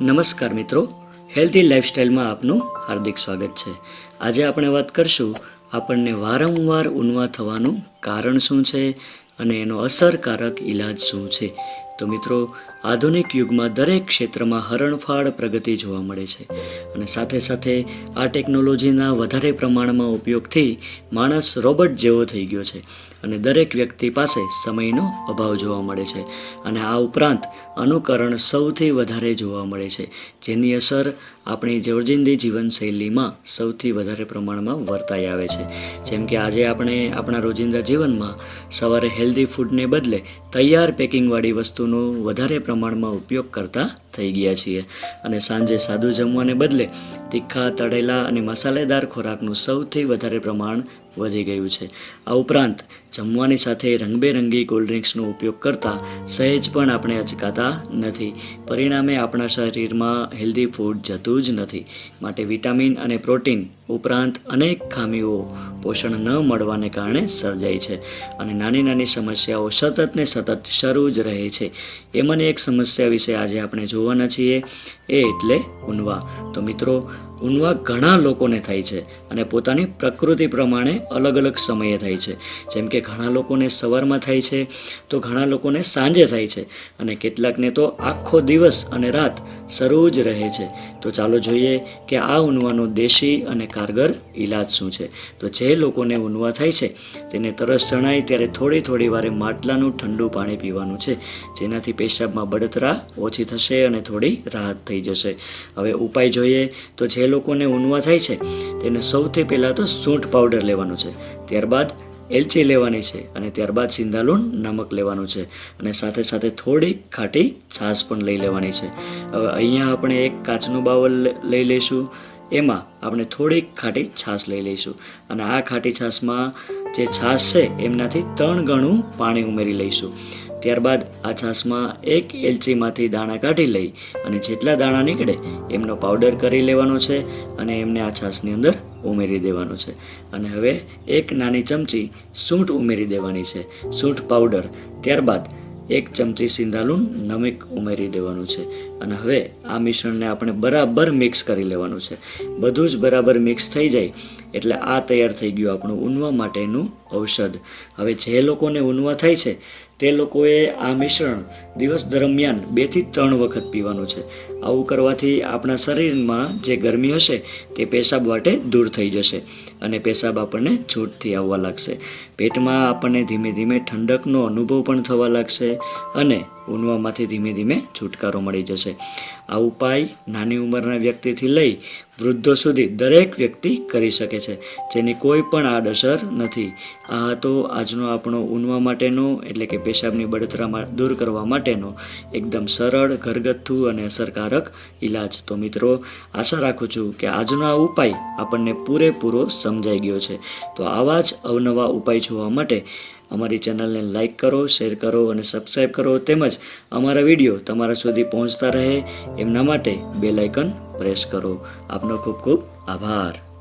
નમસ્કાર મિત્રો. હેલ્ધી લાઈફસ્ટાઈલમાં આપનું હાર્દિક સ્વાગત છે. આજે આપણે વાત કરશું આપણને વારંવાર ઊનવા થવાનું કારણ શું છે અને એનો અસરકારક ઈલાજ શું છે. તો મિત્રો, આધુનિક યુગમાં દરેક ક્ષેત્રમાં હરણફાળ પ્રગતિ જોવા મળે છે અને સાથે સાથે આ ટેકનોલોજીના વધારે પ્રમાણમાં ઉપયોગથી માણસ રોબોટ જેવો થઈ ગયો છે અને દરેક વ્યક્તિ પાસે સમયનો અભાવ જોવા મળે છે અને આ ઉપરાંત અનુકરણ સૌથી વધારે જોવા મળે છે, જેની અસર આપણી રોજિંદી જીવનશૈલીમાં સૌથી વધારે પ્રમાણમાં વર્તાઈ આવે છે. જેમ કે આજે આપણે આપણા રોજિંદા જીવનમાં સવારે હેલ્ધી ફૂડને બદલે તૈયાર પેકિંગવાળી વસ્તુનો વધારે પ્રમાણમાં ઉપયોગ કરતા થઈ ગયા છીએ. અને સાંજે સાદું જમવાને બદલે તીખા, તળેલા અને મસાલેદાર ખોરાકનું સૌથી વધારે પ્રમાણ વધી ગયું છે. આ ઉપરાંત જમવાની સાથે રંગબેરંગી કોલ્ડ ડ્રિંક્સનો ઉપયોગ કરતાં સહેજ પણ આપણે અચકાતા નથી. પરિણામે આપણા શરીરમાં હેલ્ધી ફૂડ જતું જ નથી. માટે વિટામિન અને પ્રોટીન ઉપરાંત અનેક ખામીઓ પોષણ ન મળવાને કારણે સર્જાય છે. અને નાની નાની સમસ્યાઓ સતત ને સતત શરૂ જ રહે છે. એમાંની એક સમસ્યા વિશે આજે આપણે જોવાના છીએ. એ એટલે ઊનવા તો મિત્રો ઊનવા ઘણા લોકોને થાય છે અને પોતાની પ્રકૃતિ પ્રમાણે અલગ અલગ સમયે થાય છે. જેમ કે ઘણા લોકોને સવારમાં થાય છે, તો ઘણા લોકોને સાંજે થાય છે અને કેટલાકને તો આખો દિવસ અને રાત શરૂ જ રહે છે. તો ચાલો જોઈએ કે આ ઊંઘવાનો દેશી અને કારગર ઈલાજ શું છે. તો જે લોકોને ઊંઘવા થાય છે, તેને તરસ જણાય ત્યારે થોડી થોડી વારે માટલાનું ઠંડુ પાણી પીવાનું છે. જેનાથી પેશાબમાં બળતરા ઓછી થશે અને થોડી રાહત થઈ જશે. હવે ઉપાય જોઈએ તો જે લોકોને ઊનવા થાય છે, તેને સૌથી પહેલાં તો સૂંઠ પાવડર લેવાનો છે, ત્યારબાદ એલચી લેવાની છે અને ત્યારબાદ સિંધાલુણ નમક લેવાનું છે અને સાથે સાથે થોડી ખાટી છાશ પણ લઈ લેવાની છે. હવે અહીંયા આપણે એક કાચનું બાવલ લઈ લઈશું, એમાં આપણે થોડીક ખાટી છાશ લઈ લઈશું અને આ ખાટી છાશમાં જે છાશ છે, એમનાથી ત્રણ ગણું પાણી ઉમેરી લઈશું. ત્યારબાદ આ છાશમાં એક એલચીમાંથી દાણા કાઢી લઈ અને જેટલા દાણા નીકળે એમનો પાવડર કરી લેવાનો છે અને એમને આ છાશની અંદર ઉમેરી દેવાનો છે. અને હવે એક નાની ચમચી સૂંઠ ઉમેરી દેવાની છે. સૂંઠ પાવડર. ત્યારબાદ એક ચમચી સિંધાલુણ નમક ઉમેરી દેવાનું છે. અને હવે આ મિશ્રણને આપણે બરાબર મિક્સ કરી લેવાનું છે. બધું જ બરાબર મિક્સ થઈ જાય એટલે આ તૈયાર થઈ ગયું આપણું ઊનવા માટેનું ઔષધ. હવે જે લોકોને ઉનવા થાય છે, તે લોકોએ આ મિશ્રણ દિવસ દરમિયાન બેથી ત્રણ વખત પીવાનું છે. આવું કરવાથી આપણા શરીરમાં જે ગરમી હશે, તે પેશાબ વાટે દૂર થઈ જશે અને પેશાબ આપણને છૂટથી આવવા લાગશે. પેટમાં આપણને ધીમે ધીમે ઠંડકનો અનુભવ પણ થવા લાગશે અને ઊનવામાંથી ધીમે ધીમે છુટકારો મળી જશે. આ ઉપાય નાની ઉંમરના વ્યક્તિથી લઈ વૃદ્ધો સુધી દરેક વ્યક્તિ કરી શકે છે, જેની કોઈ પણ આડઅસર નથી. આ હતો આજનો આપણો ઊનવા માટેનો, એટલે કે પેશાબની બળતરામાં દૂર કરવા માટેનો એકદમ સરળ, ઘરગથ્થુ અને અસરકારક ઈલાજ. તો મિત્રો, આશા રાખું છું કે આજનો આ ઉપાય આપણને પૂરેપૂરો સમજાઈ ગયો છે. તો આવા જ અવનવા ઉપાય જોવા માટે અમારી ચેનલને લાઇક કરો, શેર કરો અને સબસ્ક્રાઈબ કરો તેમજ અમારા વીડિયો તમારા સુધી પહોંચતા રહે. એમના માટે બેલ આઇકન પ્રેસ કરો. આપનો ખૂબ ખૂબ આભાર.